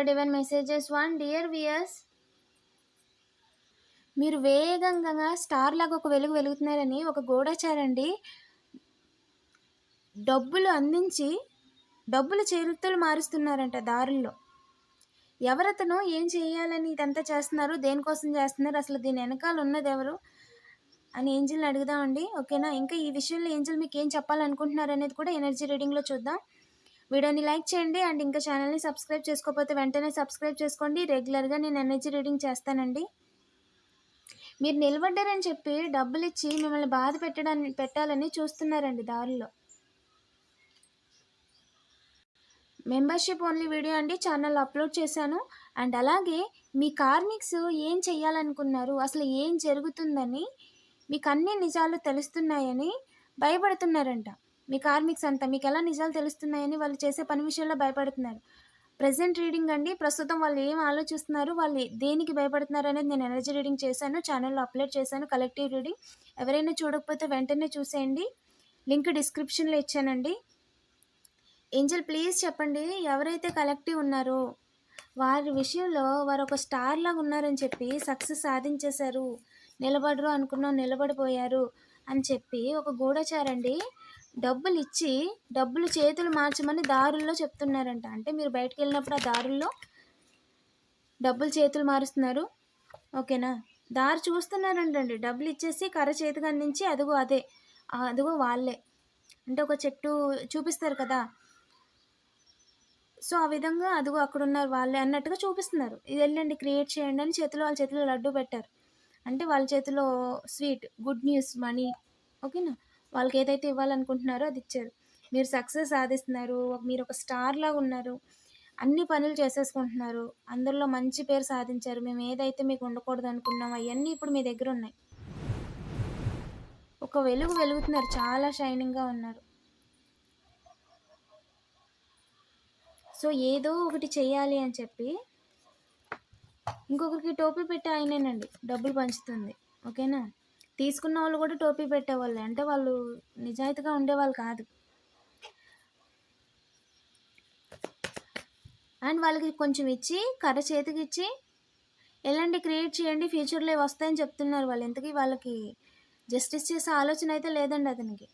Tarot divine messages one dear viewers మీరు వేగంగా star లాగా ఒక వెలుగు వెలుగుతున్నారని ఒక గూఢచారండి. డబ్బులు అందించి డబ్బులు చేతులు మారుస్తున్నారంట దారుల్లో. ఎవరతను ఏం చేయాలని ఇదంతా చేస్తున్నారు? దేనికోసం చేస్తున్నారు? అసలు దీని వెనకాల ఉన్నది ఎవరు? అని ఏంజిల్ని అడుగుదామండి. ఓకేనా? ఇంకా ఈ విషయంలో ఏంజిల్ మీకు ఏం చెప్పాలనుకుంటున్నారు అనేది కూడా ఎనర్జీ రీడింగ్లో చూద్దాం. వీడియోని లైక్ చేయండి అండ్ ఇంకా ఛానల్ని సబ్స్క్రైబ్ చేసుకోకపోతే వెంటనే సబ్స్క్రైబ్ చేసుకోండి. రెగ్యులర్గా నేను ఎనర్జీ రీడింగ్ చేస్తానండి. మీరు నిలబడ్డారని చెప్పి డబ్బులు ఇచ్చి మిమ్మల్ని బాధ పెట్టడాన్ని పెట్టాలని చూస్తున్నారండి దారిలో. మెంబర్షిప్ ఓన్లీ వీడియో అండి. ఛానల్ అప్లోడ్ చేశాను. అండ్ అలాగే మీ కార్మిక్స్ ఏం చేయాలనుకున్నారు అసలు ఏం జరుగుతుందని మీకు అన్ని నిజాలు తెలుస్తున్నాయని భయపడుతున్నారంట. మీ కార్మిక్స్ అంతా మీకు ఎలా నిజాలు తెలుస్తున్నాయని వాళ్ళు చేసే పని విషయంలో భయపడుతున్నారు. ప్రజెంట్ రీడింగ్ అండి ప్రస్తుతం వాళ్ళు ఏం ఆలోచిస్తున్నారు వాళ్ళు దేనికి భయపడుతున్నారు అనేది నేను ఎనర్జీ రీడింగ్ చేశాను ఛానల్లో అప్లోడ్ చేశాను కలెక్టివ్ రీడింగ్. ఎవరైనా చూడకపోతే వెంటనే చూసేయండి. లింక్ డిస్క్రిప్షన్లో ఇచ్చానండి. ఏంజల్ ప్లీజ్ చెప్పండి ఎవరైతే కలెక్టివ్ ఉన్నారో వారి విషయంలో వారు ఒక స్టార్ లాగా ఉన్నారని చెప్పి సక్సెస్ సాధించేశారు నిలబడరు అనుకున్నాం నిలబడిపోయారు అని చెప్పి ఒక గూఢచారండి. డబ్బులు ఇచ్చి డబ్బులు చేతులు మార్చమని దారుల్లో చెప్తున్నారంట. అంటే మీరు బయటకు వెళ్ళినప్పుడు ఆ దారుల్లో డబ్బులు చేతులు మారుస్తున్నారు. ఓకేనా? దారి చూస్తున్నారంటండి. డబ్బులు ఇచ్చేసి కర్ర చేతికి అందించి అదిగో అదే అదిగో వాళ్ళే. అంటే ఒక చెట్టు చూపిస్తారు కదా? సో ఆ విధంగా అదిగో అక్కడ ఉన్నారు వాళ్ళే అన్నట్టుగా చూపిస్తున్నారు. ఇది వెళ్ళండి క్రియేట్ చేయండి అని చేతిలో వాళ్ళ చేతిలో లడ్డు పెట్టారు. అంటే వాళ్ళ చేతిలో స్వీట్ గుడ్ న్యూస్ మనీ. ఓకేనా? వాళ్ళకి ఏదైతే ఇవ్వాలనుకుంటున్నారో అది ఇచ్చారు. మీరు సక్సెస్ సాధిస్తున్నారు మీరు ఒక స్టార్ లాగా ఉన్నారు అన్ని పనులు చేసేసుకుంటున్నారు అందరిలో మంచి పేరు సాధించారు మేము ఏదైతే మీకు ఉండకూడదు అనుకున్నాం అవన్నీ ఇప్పుడు మీ దగ్గర ఉన్నాయి. ఒక వెలుగు వెలుగుతున్నారు చాలా షైనింగ్గా ఉన్నారు. సో ఏదో ఒకటి చేయాలి అని చెప్పి ఇంకొకరికి టోపీ పెట్టి ఆయనేనండి డబ్బులు పంచుతుంది ఓకేనా? తీసుకున్న వాళ్ళు కూడా టోపీ పెట్టేవాళ్ళే. అంటే వాళ్ళు నిజాయితీగా ఉండేవాళ్ళు కాదు. అండ్ వాళ్ళకి కొంచెం ఇచ్చి కర్ర చేతికి ఇచ్చి ఎలాంటి క్రియేట్ చేయండి ఫ్యూచర్లో వస్తాయని చెప్తున్నారు వాళ్ళు. ఇంతకీ వాళ్ళకి జస్టిస్ చేసే ఆలోచన అయితే లేదండి అతనికి.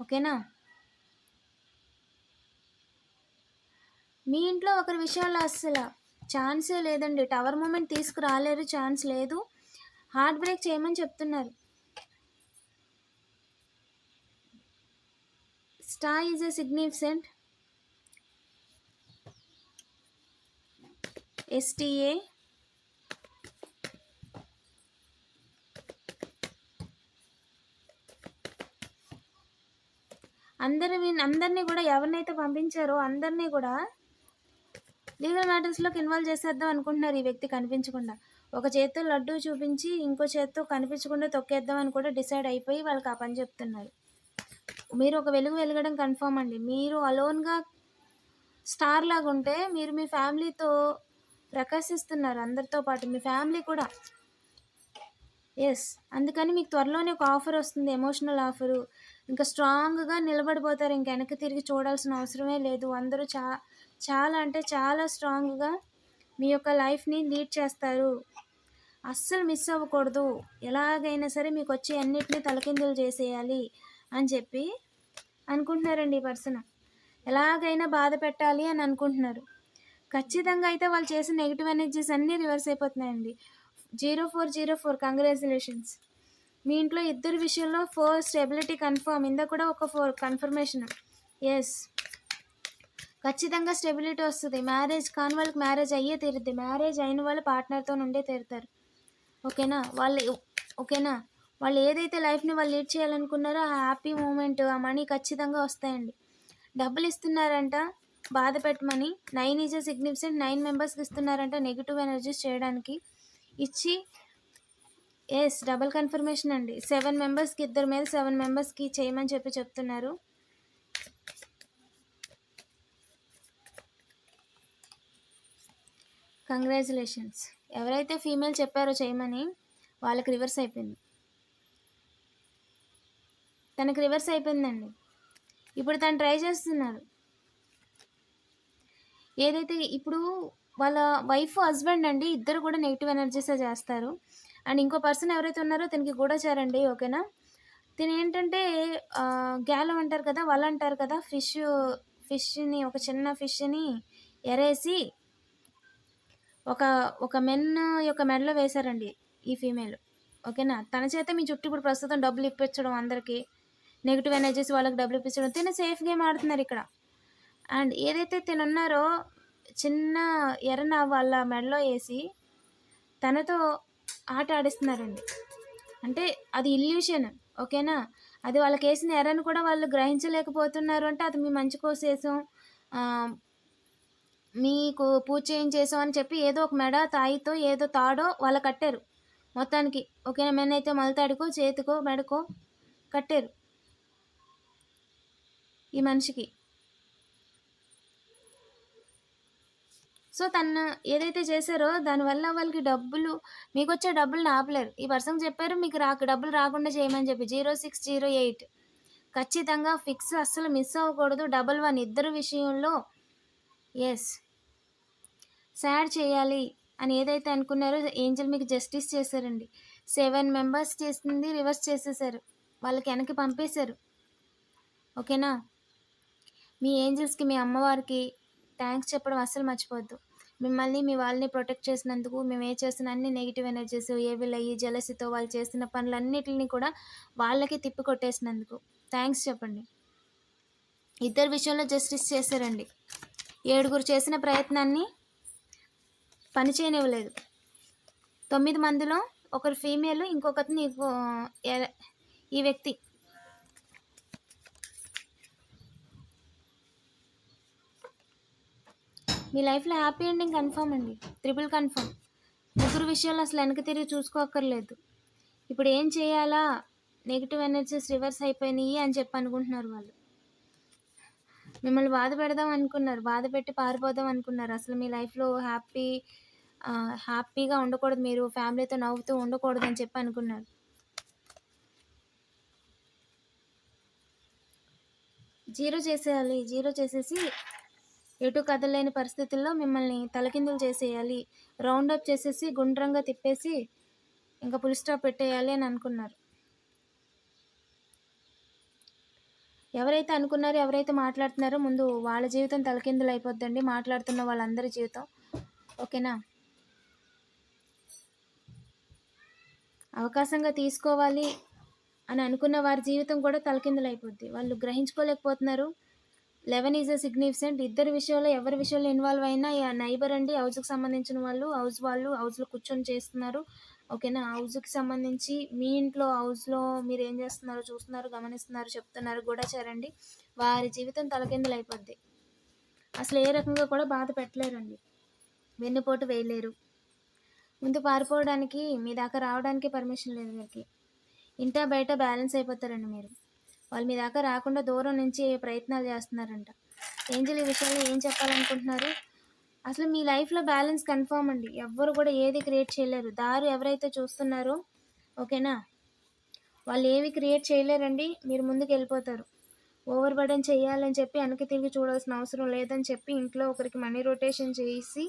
ఓకేనా? మీ ఇంట్లో ఒకరి విషయాలు అస్సలు ఛాన్సే లేదండి. టవర్ మూమెంట్ తీసుకురాలేరు ఛాన్స్ లేదు. హార్ట్ బ్రేక్ చేయమని చెప్తున్నారు. స్టార్ ఈజ్ ఎ సిగ్నిఫికెంట్ ఎస్టీఏ అందరి అందరినీ కూడా ఎవరినైతే పంపించారో అందరినీ కూడా లీగల్ మ్యాటర్స్లోకి ఇన్వాల్వ్ చేసేద్దాం అనుకుంటున్నారు ఈ వ్యక్తి కనిపించకుండా. ఒక చేత్తో లడ్డు చూపించి ఇంకో చేత్తో కనిపించకుండా తొక్కేద్దాం అని కూడా డిసైడ్ అయిపోయి వాళ్ళకి ఆ పని చెప్తున్నారు. మీరు ఒక వెలుగు వెలగడం కన్ఫామ్ అండి. మీరు అలోన్గా స్టార్ లాగా ఉంటే మీరు మీ ఫ్యామిలీతో ప్రకాశిస్తున్నారు అందరితో పాటు మీ ఫ్యామిలీ కూడా. ఎస్ అందుకని మీకు త్వరలోనే ఒక ఆఫర్ వస్తుంది ఎమోషనల్ ఆఫరు. ఇంకా స్ట్రాంగ్గా నిలబడిపోతారు ఇంకా వెనక్కి తిరిగి చూడాల్సిన అవసరమే లేదు. అందరూ చా చాలా అంటే చాలా స్ట్రాంగ్గా మీ యొక్క లైఫ్ని లీడ్ చేస్తారు. అస్సలు మిస్ అవ్వకూడదు. ఎలాగైనా సరే మీకు వచ్చి అన్నిటినీ తలకిందులు చేసేయాలి అని చెప్పి అనుకుంటున్నారండి ఈ పర్సన్. ఎలాగైనా బాధ పెట్టాలి అని అనుకుంటున్నారు. ఖచ్చితంగా అయితే వాళ్ళు చేసిన నెగిటివ్ ఎనర్జీస్ అన్నీ reverse అయిపోతున్నాయండి. Zero four zero four. Congratulations. మీ ఇంట్లో ఇద్దరు విషయంలో ఫోర్ స్టెబిలిటీ కన్ఫర్మ్ ఇందా కూడా ఒక ఫోర్. కన్ఫర్మేషన్. ఎస్. ఖచ్చితంగా స్టెబిలిటీ వస్తుంది. మ్యారేజ్ కాని వాళ్ళకి మ్యారేజ్ అయ్యే తీరుద్ది. మ్యారేజ్ అయిన వాళ్ళు పార్ట్నర్తో నుండే తీరుతారు. ఓకేనా? వాళ్ళు ఓకేనా? వాళ్ళు ఏదైతే లైఫ్ని వాళ్ళు లీడ్ చేయాలనుకున్నారో ఆ హ్యాపీ మూమెంట్ ఆ మనీ ఖచ్చితంగా వస్తాయండి. డబ్బులు ఇస్తున్నారంట బాధ పెట్టమని నైన్ ఈజ్ సిగ్నిఫికెంట్ నైన్ మెంబర్స్కి ఇస్తున్నారంట నెగిటివ్ ఎనర్జీస్ చేయడానికి. ఇచ్చి ఎస్ డబుల్ కన్ఫర్మేషన్ అండి. సెవెన్ మెంబర్స్కి ఇద్దరు మీద సెవెన్ మెంబర్స్కి చేయమని చెప్పి చెప్తున్నారు. కంగ్రాచులేషన్స్ ఎవరైతే ఫీమేల్ చెప్పారో చేయమని వాళ్ళకి రివర్స్ అయిపోయింది తనకి రివర్స్ అయిపోయిందండి ఇప్పుడు తను ట్రై చేస్తున్నారు ఏదైతే ఇప్పుడు వాళ్ళ వైఫ్, హస్బెండ్ అండి ఇద్దరు కూడా నెగిటివ్ ఎనర్జీసే చేస్తారు. అండ్ ఇంకో పర్సన్ ఎవరైతే ఉన్నారో తనకి గూఢచారండి. ఓకేనా? తినేంటంటే ఏంటంటే గ్యాలం అంటారు కదా! వాళ్ళు అంటారు కదా! ఫిష్ ఫిష్‌ని ఒక చిన్న ఫిష్‌ని ఎరేసి ఒక ఒక మెన్ యొక్క మెడలో వేశారండి ఈ ఫీమేల్. ఓకేనా? తన చేత మీ చుట్టూ ఇప్పుడు ప్రస్తుతం డబ్బులు ఇప్పించడం అందరికీ నెగిటివ్ ఎనర్జీస్ వాళ్ళకి డబ్బులు ఇప్పించడం. తిన సేఫ్ గేమ్ ఆడుతున్నారు ఇక్కడ అండ్ ఏదైతే తినున్నారో చిన్న ఎర్రన వాళ్ళ మెడలో వేసి తనతో ఆట ఆడిస్తున్నారండి. అంటే అది ఇల్యూషన్. ఓకేనా? అది వాళ్ళకేసిన ఎరను కూడా వాళ్ళు గ్రహించలేకపోతున్నారు అంటే అది మీ మంచి కోసం మీకు పూజ చేయించేసాం అని చెప్పి ఏదో ఒక మెడ, తాయితో ఏదో తాడో వాళ్ళు కట్టారు. మొత్తానికి ఓకేనా? మెన్ అయితే మొలతాడుకో, చేతికో, మెడకో కట్టారు. ఈ మనిషికి. సో, తను ఏదైతే చేశారో దానివల్ల వాళ్ళకి డబ్బులు మీకొచ్చే డబ్బులు ఆపలేరు. ఈ పర్సన్ చెప్పారు మీకు రాక డబ్బులు రాకుండా చేయమని చెప్పి 0608 ఖచ్చితంగా ఫిక్స్ అస్సలు మిస్ అవ్వకూడదు. డబల్ వన్ ఇద్దరు విషయంలో ఎస్ సాడ్ చేయాలి అని ఏదైతే అనుకున్నారో ఏంజెల్ మీకు జస్టిస్ చేశారండి. సెవెన్ మెంబర్స్ చేసింది రివర్స్ చేసేసారు. వాళ్ళకి వెనక్కి పంపేశారు. ఓకేనా? మీ ఏంజెల్స్‌కి, మీ అమ్మవారికి థ్యాంక్స్ చెప్పడం అస్సలు మర్చిపోద్దు మిమ్మల్ని, మీ వాళ్ళని ప్రొటెక్ట్ చేసినందుకు, మేము ఏ చేసిన అన్ని నెగిటివ్ ఎనర్జీస్, ఏవిల్ అయ్యి, జలసితో వాళ్ళు చేసిన పనులన్నిటిని కూడా వాళ్ళకి తిప్పి కొట్టేసినందుకు థ్యాంక్స్ చెప్పండి. ఇద్దరు విషయంలో జస్టిస్ చేశారండి. ఏడుగురు చేసిన ప్రయత్నాన్ని పని చేయనివ్వలేదు. 9 మందిలో ఒకరు ఫీమేల్ ఇంకొకరిని ఈ వ్యక్తి. మీ లైఫ్‌లో హ్యాపీ ఎండింగ్ కన్ఫర్మ్ అండి. Triple confirm. ముగ్గురు విషయాలు అసలు వెనక తిరిగి చూసుకోకర్లేదు ఇప్పుడు ఏం చేయాలా? నెగిటివ్ ఎనర్జీస్ రివర్స్ అయిపోయినాయి అని చెప్పి అనుకుంటున్నారు వాళ్ళు. మిమ్మల్ని బాధ పెడదాం అనుకున్నారు. బాధ పెట్టి పారిపోదాం అనుకున్నారు. అసలు మీ లైఫ్‌లో హ్యాపీ హ్యాపీగా ఉండకూడదు మీరు. ఫ్యామిలీతో నవ్వుతూ ఉండకూడదని చెప్పి అనుకున్నారు. జీరో చేసేయాలి. జీరో చేసేసి ఎటు కదలలేని పరిస్థితుల్లో మిమ్మల్ని తలకిందులు చేసేయాలి. రౌండ్ అప్ చేసేసి గుండ్రంగా తిప్పేసి ఇంకా ఫుల్ స్టాప్ పెట్టేయాలి అని అనుకున్నారు. ఎవరైతే అనుకున్నారో, ఎవరైతే మాట్లాడుతున్నారో ముందు వాళ్ళ జీవితం తలకిందులు అయిపోద్దండి. మాట్లాడుతున్న వాళ్ళందరి జీవితం. ఓకేనా? అవకాశంగా తీసుకోవాలి అని అనుకున్న వారి జీవితం కూడా తలకిందులైపోద్ది. వాళ్ళు గ్రహించుకోలేకపోతున్నారు. 11 ఈజ్ ఎ సిగ్నిఫిసెంట్. ఇద్దరి విషయంలో ఎవరి విషయంలో ఇన్వాల్వ్ అయినా నైబర్ అండి హౌస్‌కి సంబంధించిన వాళ్ళు, హౌస్ వాళ్ళు హౌస్‌లో కూర్చొని చేస్తున్నారు. ఓకేనా? హౌస్‌కి సంబంధించి మీ ఇంట్లో హౌస్‌లో మీరు ఏం చేస్తున్నారో చూస్తున్నారు, గమనిస్తున్నారు, చెప్తున్నారు కూడా చేరండి వారి జీవితం తలకిందులు అయిపోద్ది అసలు ఏ రకంగా కూడా బాధ పెట్టలేరండి. వెన్నుపోటు వేయలేరు. ముందు పారిపోవడానికి మీ దాకా రావడానికి పర్మిషన్ లేదు వీళ్ళకి. ఇంటా బయట బ్యాలెన్స్ అయిపోతారండి మీరు. వాళ్ళు మీ దాకా రాకుండా దూరం నుంచి ప్రయత్నాలు చేస్తున్నారంట. ఏంజల్ ఈ విషయంలో ఏం చెప్పాలనుకుంటున్నారు? అసలు మీ లైఫ్‌లో బ్యాలెన్స్ కన్ఫర్మ్ అండి. ఎవ్వరు కూడా ఏది క్రియేట్ చేయలేరు. దారి ఎవరైతే చూస్తున్నారో ఓకేనా? వాళ్ళు ఏవి క్రియేట్ చేయలేరండి. మీరు ముందుకు వెళ్ళిపోతారు ఓవర్ బర్డెన్ చేయాలని చెప్పి వెనక్కి తిరిగి చూడాల్సిన అవసరం లేదని చెప్పి ఇంట్లో ఒకరికి మనీ రొటేషన్ చేసి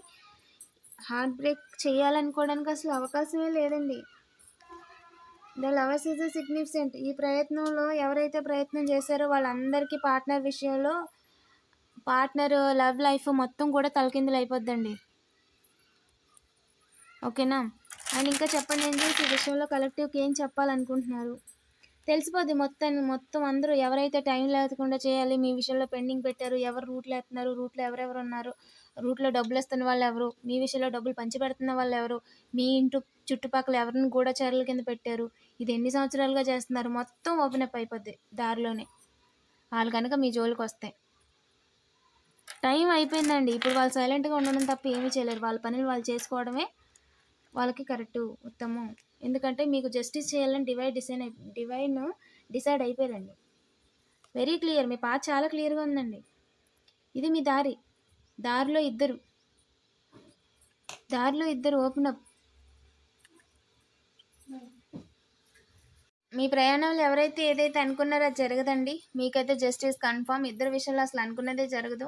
హార్ట్ బ్రేక్ చేయాలనుకోవడానికి అసలు అవకాశమే లేదండి. The lovers is a significant. ఈ ప్రయత్నంలో ఎవరైతే ప్రయత్నం చేశారో వాళ్ళందరికీ పార్ట్నర్ విషయంలో పార్ట్నర్ లవ్ లైఫ్ మొత్తం కూడా తలకిందులు అయిపోద్దండి ఓకేనా? అండ్ ఇంకా చెప్పండి ఏంజెల్స్ ఈ విషయంలో కలెక్టివ్‌కి ఏం చెప్పాలనుకుంటున్నారు? తెలిసిపోద్ది మొత్తం మొత్తం అందరూ ఎవరైతే టైం లేకుండా చేయాలి, మీ విషయంలో పెండింగ్ పెట్టారు, ఎవరు రూట్లు ఎత్తున్నారు, రూట్‌లో ఎవరెవరు ఉన్నారు, రూట్‌లో డబ్బులు వస్తున్న వాళ్ళు ఎవరు మీ విషయంలో డబ్బులు పంచిపెడుతున్న వాళ్ళు ఎవరు మీ ఇంటి చుట్టుపక్కల ఎవరిని గూఢచారుల కింద పెట్టారు, ఇది ఎన్ని సంవత్సరాలుగా చేస్తున్నారు, మొత్తం ఓపెన్ అప్ అయిపోద్ది దారిలోనే. వాళ్ళు కనుక మీ జోలికి వస్తాయి టైం అయిపోయిందండి. ఇప్పుడు వాళ్ళు సైలెంట్‌గా ఉండడం తప్ప ఏమీ చేయలేరు. వాళ్ళ పనులు వాళ్ళు చేసుకోవడమే వాళ్ళకి కరెక్టు, ఉత్తమం. ఎందుకంటే మీకు జస్టిస్ చేయాలని divide design divine decide అయిపోయారండి. Very clear. మీ పాత చాలా క్లియర్‌గా ఉందండి. ఇది మీ దారి. దారిలో ఇద్దరు. దారిలో ఇద్దరు ఓపెన్ అప్. మీ ప్రయాణంలో ఎవరైతే ఏదైతే అనుకున్నారో అది జరగదండి. మీకైతే జస్టిస్ కన్ఫామ్ ఇద్దరు విషయంలో అసలు అనుకున్నదే జరగదు.